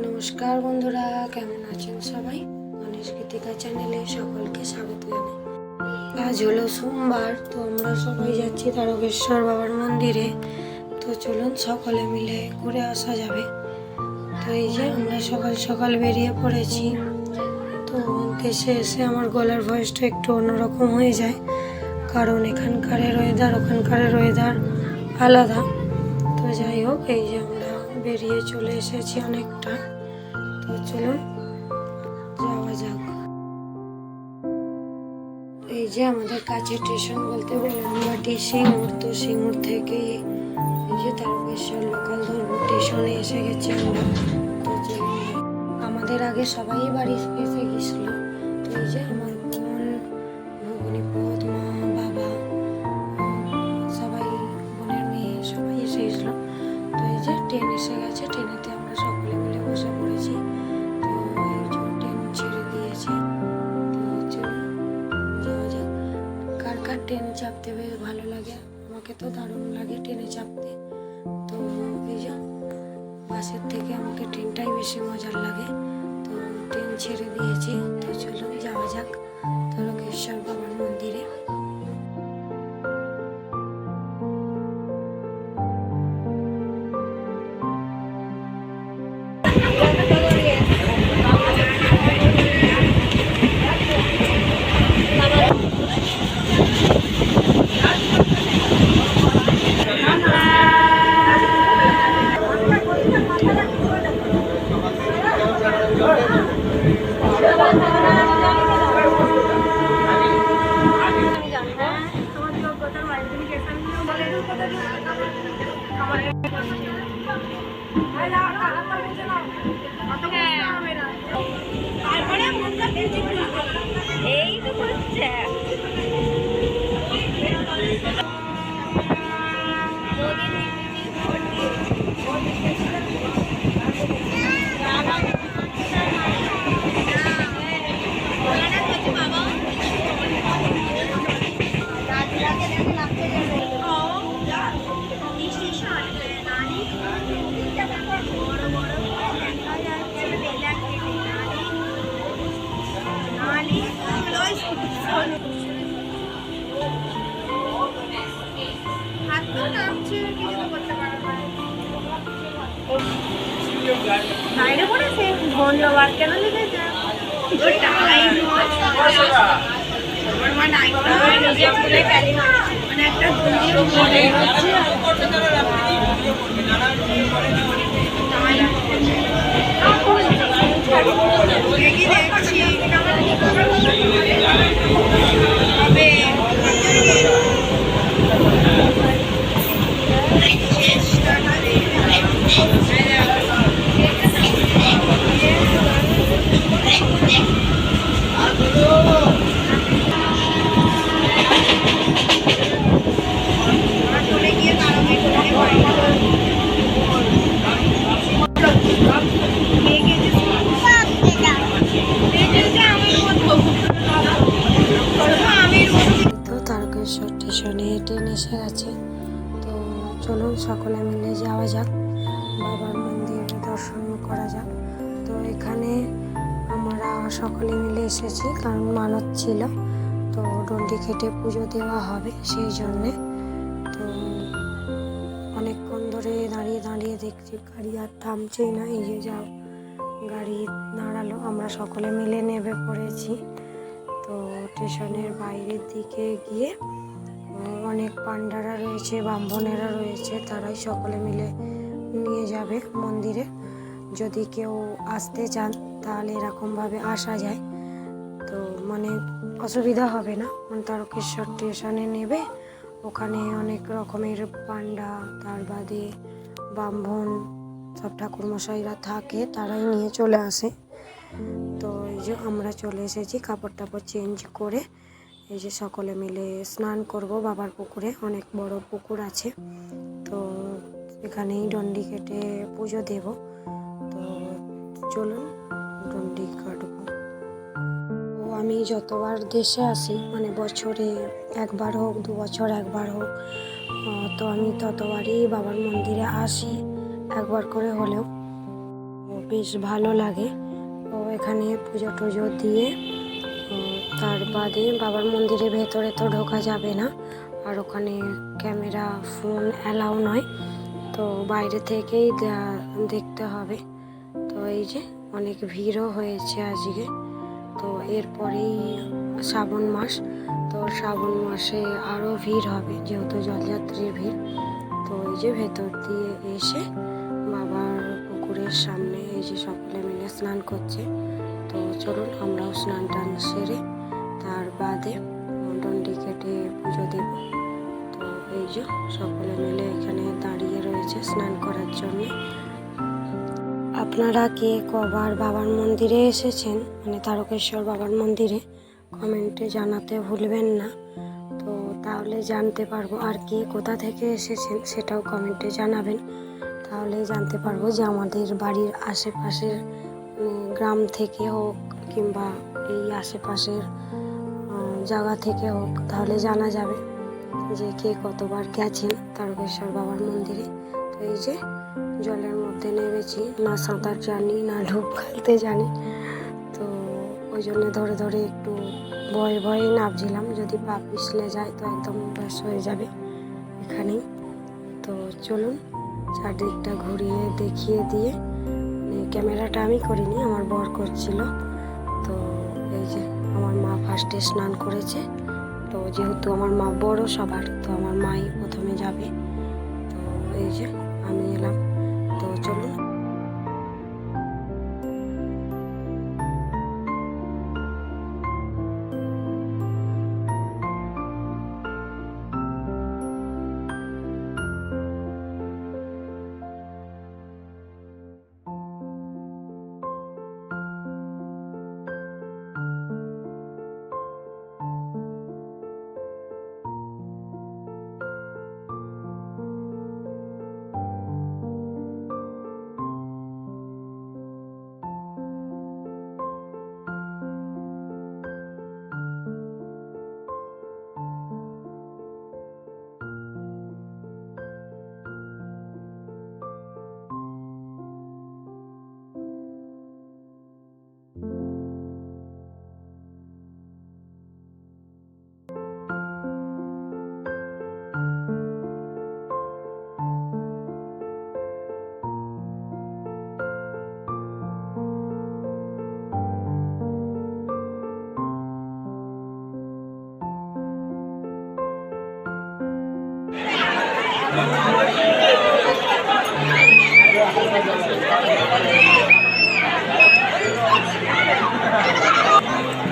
নমস্কার বন্ধুরা, কেমন আছেন সবাই? গণেশ গীতিকা চ্যানেলে সকলকে স্বাগত জানাই। আজ হলো সোমবার, তো আমরা সবাই যাচ্ছি তারকেশ্বর বাবার মন্দিরে। তো চলুন সকলে মিলে ঘুরে আসা যাবে। তো এই যে আমরা সকাল সকাল বেরিয়ে পড়েছি। তো দেশে এসে আমার গলার ভয়েসটা একটু অন্যরকম হয়ে যায়। কারণ এখানকারের ওয়েদার ওখানকারের ওয়েদার আলাদা। তো যাই হোক, এই যে আমরা বেরিয়ে চলে এসেছি অনেকটা। তো চলুন, যাওয়া যাক। এই যে আমাদের কাছে স্টেশন বলতে আমরা সিঙ্গুর। তো সিঙ্গুর থেকে এই যে তারকেশ্বর লোকাল ধরবো স্টেশনে এসে গেছি আমরা। তো চলুন, আমাদের আগে সবাই বাড়ি এসে গেছিল। তো এই যে আমার আমাকে তো দারুণ লাগে ট্রেনে চাপতে। তো এই যে বাসের থেকে আমাকে ট্রেনটাই বেশি মজার লাগে। তো ট্রেন ছেড়ে দিয়েছি, তো চলুন যাওয়া যাক। তারকেশ্বর তো বাইরে পড়েছে? ধন্যবাদ কেন লিখেছে? ওটাই সকলে মিলে যাওয়া যাক, বাবার মন্দির দর্শন করা যাক। তো এখানে আমরা সকলে মিলে এসেছি, কারণ মানত ছিল। তো ডন্ডি কেটে পুজো দেওয়া হবে সেই জন্যে। তো অনেকক্ষণ ধরে দাঁড়িয়ে দাঁড়িয়ে দেখছি গাড়ি আর থামছেই না, এই যে যাও। গাড়ি দাঁড়াল, আমরা সকলে মিলে নেমে পড়েছি। তো স্টেশনের বাইরের দিকে গিয়ে অনেক পান্ডারা রয়েছে, ব্রাহ্মণেরা রয়েছে, তারাই সকলে মিলে নিয়ে যাবে মন্দিরে। যদি কেউ আসতে চান, তাহলে এরকমভাবে আসা যায়। তো মানে অসুবিধা হবে না। মানে তারকেশ্বর স্টেশনে নেবে। ওখানে অনেক রকমের পান্ডা তার বাদে ব্রাহ্মণ, সব ঠাকুরমশাইরা থাকে, তারাই নিয়ে চলে আসে। তো এই যে আমরা চলে এসেছি কাপড় টাপড় চেঞ্জ করে এই যে সকলে মিলে স্নান করব, বাবার পুকুরে, অনেক বড় পুকুর আছে। তো এখানেই ডন্ডি কেটে পুজো দেব। তো চলুন, ডন্ডি কাটবো। ও আমি যতবার দেশে আসি মানে বছরে একবার হোক, দু বছর একবার হোক তো আমি ততবারই বাবার মন্দিরে আসি, একবার করে হলেও। বেশ ভালো লাগে। তো এখানে পুজো টুজো দিয়ে তার বাদে বাবার মন্দিরের ভেতরে তো ঢোকা যাবে না। আর ওখানে ক্যামেরা, ফোন অ্যালাউ নয়। তো বাইরে থেকেই দেখতে হবে। তো এই যে অনেক ভিড়ও হয়েছে আজকে। তো এরপরেই শ্রাবণ মাস। তো শ্রাবণ মাসে আরও ভিড় হবে, যেহেতু জলযাত্রীর ভিড়। তো এই যে ভেতর দিয়ে এসে বাবার পুকুরের সামনে এই যে সকলে মিলে স্নান করছে। তো চলুন আমরাও স্নান টান সেরে তার বাদে ডন্ডি কেটে পুজো দেব। তো এই যে সকলে মিলে এখানে দাঁড়িয়ে রয়েছে স্নান করার জন্য। আপনারা কে কবার বাবার মন্দিরে এসেছেন মানে তারকেশ্বর বাবার মন্দিরে কমেন্টে জানাতে ভুলবেন না। তো তাহলে জানতে পারব আর কে কোথা থেকে এসেছেন সেটাও কমেন্টে জানাবেন। তাহলে জানতে পারব যে আমাদের বাড়ির আশেপাশের গ্রাম থেকে হোক কিংবা এই আশেপাশের জায়গা থেকে হোক, তাহলে জানা যাবে যে কে কতবার গেছেন তারকেশ্বর বাবার মন্দিরে। তো এই যে জলের মধ্যে নেমেছি, না সাঁতার জানি, না ডুব খেলতে জানি। তো ওই জন্য ধরে ধরে একটু ভয়ে ভয়ে নামছিলাম, যদি পা পিছলে যায় তো একদম ব্যাস হয়ে যাবে এখানেই। তো চলুন চারদিকটা ঘুরিয়ে দেখিয়ে দিয়ে ক্যামেরাটা আমি করিনি, আমার বর করছিল। ফার্স্টে স্নান করেছে। তো যেহেতু আমার মা বড় সবার, তো আমার মাই প্রথমে যাবে। তো এই যে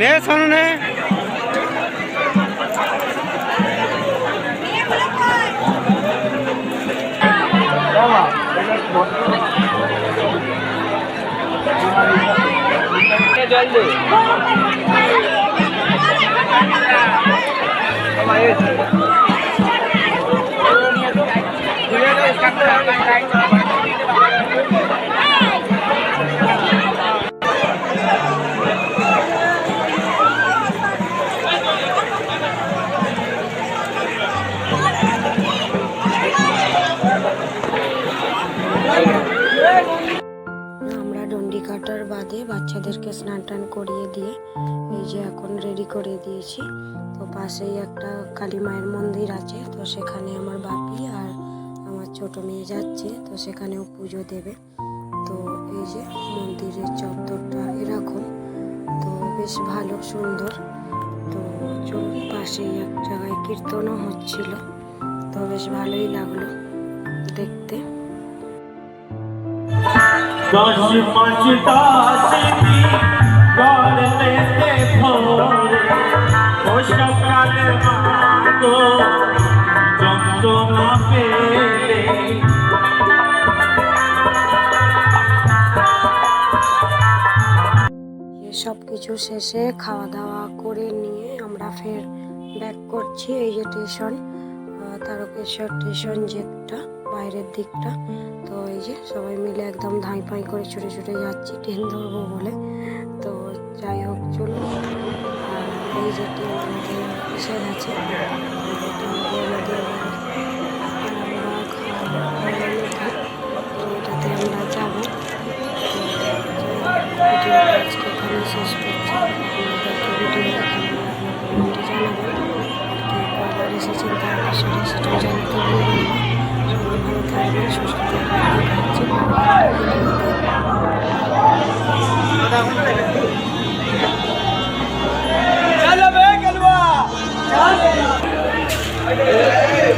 নে শোনো নে। জল কাটার বাদে বাচ্চাদেরকে স্নান টান করিয়ে দিয়ে এই যে এখন রেডি করে দিয়েছি। তো পাশেই একটা কালী মায়ের মন্দির আছে, তো সেখানে আমার বাপি আর আমার ছোট মেয়ে যাচ্ছে, তো সেখানেও পুজো দেবে। তো এই যে মন্দিরের চত্বরটা এরকম, তো বেশ ভালো, সুন্দর। তো পাশেই এক জায়গায় কীর্তনও হচ্ছিল, তো বেশ ভালোই লাগল দেখতে। সব কিছু শেষে খাওয়া দাওয়া করে নিয়ে আমরা ফের ব্যাক করছি এই যে আহ, তারকেশ্বর স্টেশন যেটা বাইরের দিকটা। তো এই যে সবাই মিলে একদম ধাই পাই করে ছুটে ছুটে যাচ্ছি, ট্রেন ধরবো বলে। তো যাই হোক আর এই যে ট্রেন আমাদের এসে